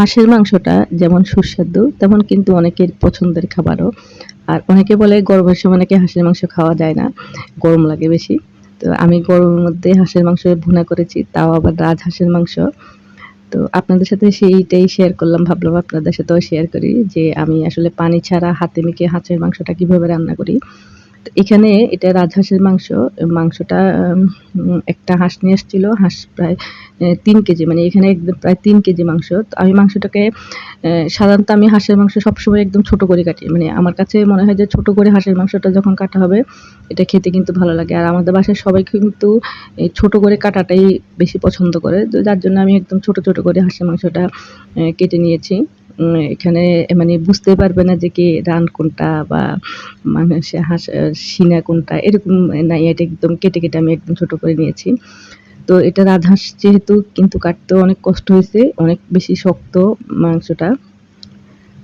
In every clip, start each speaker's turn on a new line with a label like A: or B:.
A: হাঁসের মাংসটা যেমন সুস্বাদু, তেমন কিন্তু অনেকের পছন্দের খাবারও। আর অনেকে বলে গরমের সময় নাকি হাঁসের মাংস খাওয়া যায় না, গরম লাগে বেশি। তো আমি গরমের মধ্যে হাঁসের মাংস ভুনা করেছি, তাও আবার রাজ হাঁসের মাংস। তো আপনাদের সাথে সেইটাই শেয়ার করলাম, ভাবলাম আপনাদের সাথেও শেয়ার করি যে আমি আসলে পানি ছাড়া হাতে মেখে হাঁসের মাংসটা কীভাবে রান্না করি। এখানে এটা রাজহাঁসের মাংস, মাংসটা একটা হাঁস নিয়ে এসেছিল হাঁস প্রায় তিন কেজি মানে এখানে একদম প্রায় তিন কেজি মাংস। তো আমি মাংসটাকে সাধারণত আমি হাঁসের মাংস সবসময় একদম ছোট করে কাটি। মানে আমার কাছে মনে হয় যে ছোট করে হাঁসের মাংসটা যখন কাটা হবে, এটা খেতে কিন্তু ভালো লাগে। আর আমাদের বাসায় সবাই কিন্তু ছোট করে কাটাটাই বেশি পছন্দ করে। তো যার জন্য আমি একদম ছোট ছোট করে হাঁসের মাংসটা কেটে নিয়েছি। এখানে মানে বুঝতে পারবে না যে কি রান কোনটা বা মানুষে হাঁস সিনা কোনটা, এরকম নাই, এটা একদম কেটে কেটে আমি একদম ছোট করে নিয়েছি। তো এটা রাজহাঁস যেহেতু কিন্তু কাটতে অনেক কষ্ট হয়েছে, অনেক বেশি শক্ত মাংসটা।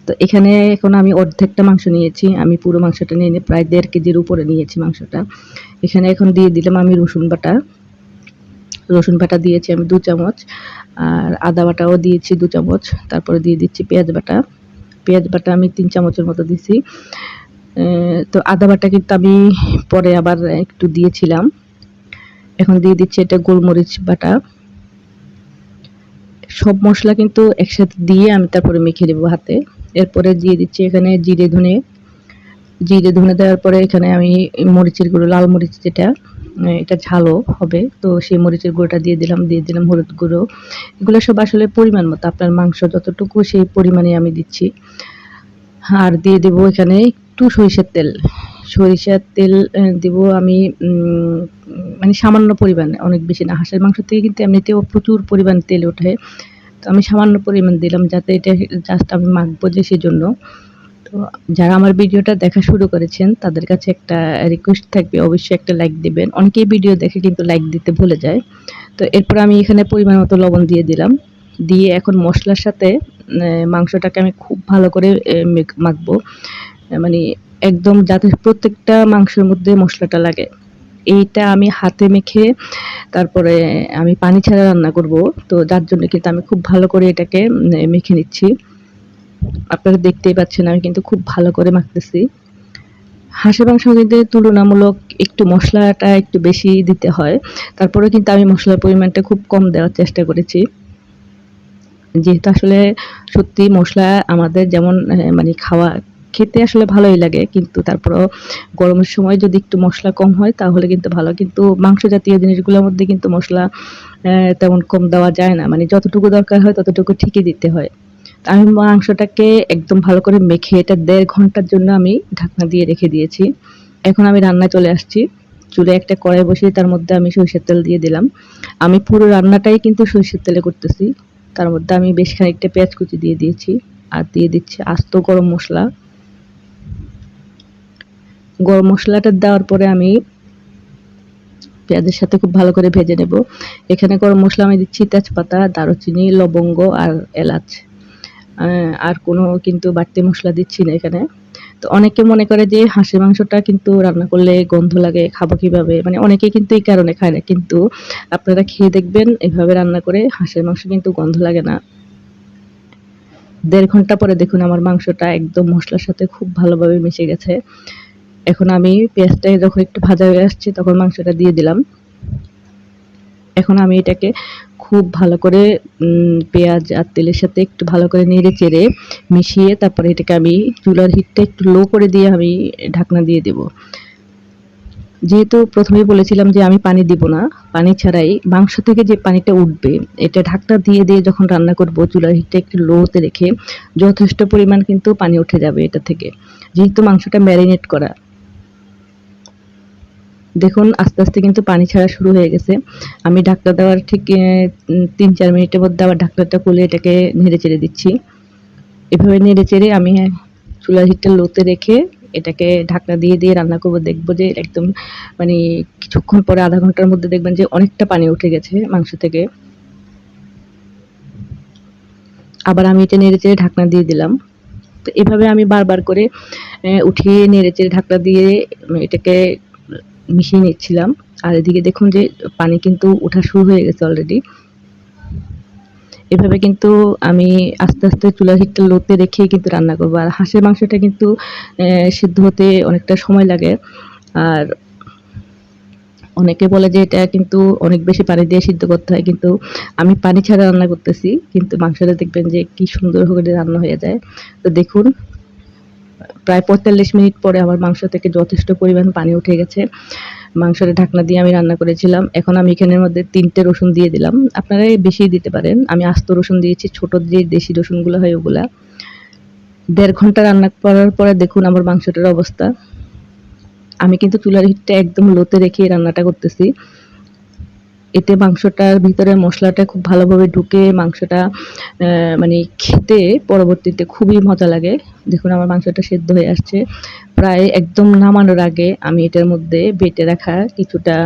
A: তো এখানে এখন আমি অর্ধেকটা মাংস নিয়েছি, আমি পুরো মাংসটা নিয়ে প্রায় দেড় কেজির উপরে নিয়েছি মাংসটা। এখানে এখন দিয়ে দিলাম আমি রসুন বাটা। রসুন বাটা দিয়েছি আমি দু চামচ, আর আদা বাটাও দিয়েছি দু চামচ, তারপরে দিয়ে দিচ্ছি পেঁয়াজ বাটা। পেঁয়াজ বাটা আমি তিন চামচের মতো দিছি। তো আদা বাটা কিন্তু আমি পরে আবার একটু দিয়েছিলাম। এখন দিয়ে দিচ্ছি এটা গোলমরিচ বাটা। সব মশলা কিন্তু একসাথে দিয়ে আমি তারপরে মেখে দেবো হাতে। এরপরে দিয়ে দিচ্ছি এখানে জিরে ধনে জিরে ধনে দেওয়ার পরে এখানে আমি মরিচের গুঁড়ো, লাল মরিচ যেটা এটা ঝালও হবে। তো সেই মরিচের গুঁড়োটা দিয়ে দিলাম দিয়ে দিলাম হলুদ গুঁড়ো। এগুলো সব আসলে পরিমাণ মতো, আপনার মাংস যতটুকু সেই পরিমাণে আমি দিচ্ছি। আর দিয়ে দেবো এখানে একটু সরিষার তেল। সরিষার তেল দিব আমি মানে সামান্য পরিমাণে, অনেক বেশি না। হাঁসের মাংস থেকে কিন্তু এমনিতেও প্রচুর পরিমাণ তেল ওঠে। তো আমি সামান্য পরিমাণ দিলাম যাতে এটা জাস্ট আমি মাখবো যে সেজন্য। তো যারা আমার ভিডিওটা দেখা শুরু করেছেন, তাদের কাছে একটা রিকোয়েস্ট থাকবে, অবশ্যই একটা লাইক দিবেন। অনেকেই ভিডিও দেখে কিন্তু লাইক দিতে ভুলে যায়। তো এরপর আমি এখানে পরিমাণ মতো লবণ দিয়ে দিলাম। দিয়ে এখন মশলার সাথে মাংসটাকে আমি খুব ভালো করে মাখবো। মানে একদম যাতে প্রত্যেকটা মাংসের মধ্যে মশলাটা লাগে। এইটা আমি হাতে মেখে, তারপরে আমি পানি ছাড়া রান্না করব। তো যার জন্য কিন্তু আমি খুব ভালো করে এটাকে মেখে নিচ্ছি। আপনারা দেখতেই পাচ্ছেন, আমি কিন্তু খুব ভালো করে মাখতেছি। হাঁসের মাংস কিন্তু তুলনামূলক একটু মশলাটা একটু বেশি দিতে হয়। তারপরে কিন্তু আমি মশলার পরিমাণটা খুব কম দেওয়ার চেষ্টা করেছি। যেহেতু আসলে সত্যি মশলা আমাদের যেমন মানে খাওয়া, খেতে আসলে ভালোই লাগে, কিন্তু তারপরেও গরমের সময় যদি একটু মশলা কম হয়, তাহলে কিন্তু ভালো। কিন্তু মাংস জাতীয় জিনিসগুলোর মধ্যে কিন্তু মশলা তেমন কম দেওয়া যায় না। মানে যতটুকু দরকার হয়, ততটুকু ঠিকই দিতে হয়। আমি মাংসটাকে একদম ভালো করে মেখে এটা দেড় ঘণ্টার জন্য আমি ঢাকনা দিয়ে রেখে দিয়েছি। এখন আমি রান্নায় চলে আসছি। চুলে একটা কড়াই বসিয়ে তার মধ্যে আমি সরিষার তেল দিয়ে দিলাম। আমি পুরো রান্নাটাই কিন্তু সরিষার তেলে করতেছি। তার মধ্যে আমি বেশ খানিকটা পেঁয়াজ কুচি দিয়ে দিয়েছি আর দিয়ে দিচ্ছি আস্ত গরম মশলা। গরম মশলাটা দেওয়ার পরে আমি পেঁয়াজের সাথে খুব ভালো করে ভেজে নেব। এখানে গরম মশলা আমি দিচ্ছি তেজপাতা, দারুচিনি, লবঙ্গ আর এলাচ। আর কোনো কিন্তু বাড়তি মশলা দিচ্ছি না এখানে। তো অনেকে মনে করে যে হাঁসের মাংসটা কিন্তু রান্না করলে গন্ধ লাগে, খাব কীভাবে? মানে অনেকে কিন্তু এই কারণে খায় না। কিন্তু আপনারা খেয়ে দেখবেন, এভাবে রান্না করে হাঁসের মাংস কিন্তু গন্ধ লাগে না। দেড় ঘণ্টা পরে দেখুন আমার মাংসটা একদম মশলার সাথে খুব ভালোভাবে মিশে গেছে। এখন আমি পেঁয়াজটা যখন একটু ভাজা হয়ে আসছে, তখন মাংসটা দিয়ে দিলাম। এখন আমি এটাকে খুব ভালো করে পেঁয়াজ আর তেলের সাথে একটু ভালো করে নেড়ে চেড়ে মিশিয়ে তারপরে এটাকে আমি চুলার হিটটা একটু লো করে দিয়ে আমি ঢাকনা দিয়ে দেব। যেহেতু প্রথমেই বলেছিলাম যে আমি পানি দিব না, পানি ছাড়াই মাংস থেকে যে পানিটা উঠবে, এটা ঢাকনা দিয়ে দিয়ে যখন রান্না করব, চুলার হিটটা একটু লোতে রেখে যথেষ্ট পরিমাণ কিন্তু পানি উঠে যাবে এটা থেকে। যেহেতু মাংসটা ম্যারিনেট করা দেখুন, আস্তে আস্তে কিন্তু পানি ছাড়া শুরু হয়ে গেছে। আমি ঢাকনা দেওয়ার ঠিক তিন চার মিনিটের মধ্যে আবার ঢাকনাটা খুলে এটাকে নেড়ে চেড়ে দিচ্ছি। এভাবে নেড়ে চেড়ে আমি চুলার হিটটা লোতে রেখে এটাকে ঢাকনা দিয়ে দিয়ে রান্না করব, দেখব যে একদম মানে কিছুক্ষণ পরে আধা ঘণ্টার মধ্যে দেখবেন যে অনেকটা পানি উঠে গেছে মাংস থেকে। আবার আমি এটা নেড়ে চেড়ে ঢাকনা দিয়ে দিলাম। তো এভাবে আমি বারবার করে উঠিয়ে নেড়ে চেড়ে ঢাকনা দিয়ে এটাকে মিশিয়ে নিচ্ছিলাম। আর এদিকে দেখুন যে পানি কিন্তু ওঠা শুরু হয়ে গেছে অলরেডি এভাবে কিন্তু আমি আস্তে আস্তে চুলার হিটটা লোতে রেখেই কিন্তু রান্না করব। আর হাঁসের মাংসটা কিন্তু সিদ্ধ হতে অনেকটা সময় লাগে। আর অনেকে বলে যে এটা কিন্তু অনেক বেশি পানি দিয়ে সিদ্ধ করতে হয়, কিন্তু আমি পানি ছাড়া রান্না করতেছি। কিন্তু মাংসটা দেখবেন যে কি সুন্দর করে রান্না হয়ে যায়। তো দেখুন প্রায় পঁয়তাল্লিশ মিনিট পরে আমার মাংস থেকে যথেষ্ট পরিমাণ পানি উঠে গেছে। মাংসের ঢাকনা দিয়ে আমি রান্না করেছিলাম। এখন আমি এখানের মধ্যে তিনটে রসুন দিয়ে দিলাম। আপনারা বেশি দিতে পারেন। আমি আস্ত রসুন দিয়েছি, ছোট যে দেশি রসুনগুলো হয় ওগুলা। দেড় ঘণ্টা রান্না করার পরে দেখুন আমার মাংসটার অবস্থা। আমি কিন্তু চুলার হিটটা একদম লোতে রেখে রান্নাটা করতেছি। এতে মাংসটার ভিতরে মশলাটা খুব ভালোভাবে ঢুকে মাংসটা মানে খেতে পরবর্তীতে খুবই মজা লাগে। দেখুন আমার মাংসটা সেদ্ধ হয়ে আসছে। প্রায় একদম নামানোর আগে আমি এটার মধ্যে বেটে রাখা কিছুটা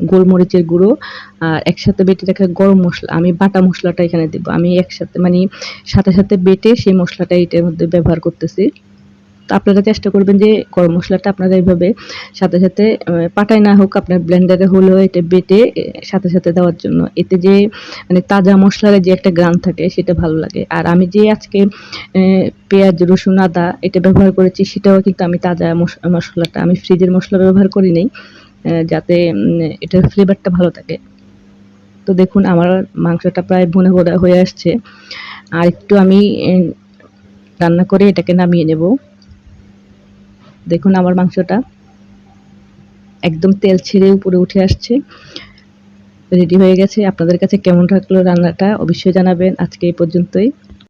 A: গোলমরিচের গুঁড়ো আর একসাথে বেটে রাখা গরম মশলা, আমি বাটা মশলাটা এখানে দেব। আমি একসাথে মানে সাথে সাথে বেটে সেই মশলাটা এটার মধ্যে ব্যবহার করতেছি। আপনারা চেষ্টা করবেন যে গরম মশলাটা আপনারা এইভাবে সাথে সাথে পাটায় না হোক আপনার ব্লেন্ডারে হলেও এটা বেটে সাথে সাথে দেওয়ার জন্য। এতে যে মানে তাজা মশলার যে একটা গ্রান থাকে সেটা ভালো লাগে। আর আমি যে আজকে পেঁয়াজ, রসুন, আদা এটা ব্যবহার করেছি সেটাও কিন্তু আমি তাজা মশ- মশলাটা, আমি ফ্রিজের মশলা ব্যবহার করি নাই যাতে এটার ফ্লেভারটা ভালো থাকে। তো দেখুন আমার মাংসটা প্রায় ভুনে ভরা হয়ে আসছে। আর একটু আমি রান্না করে এটাকে নামিয়ে নেব। দেখুন আমার মাংসটা। একদম তেল ছেড়ে উপরে উঠে আসছে। রেডি হয়ে গেছে। আপনাদের কাছে কেমন থাকল রান্নাটা অবশ্যই জানাবেন। আজকে এই পর্যন্তই।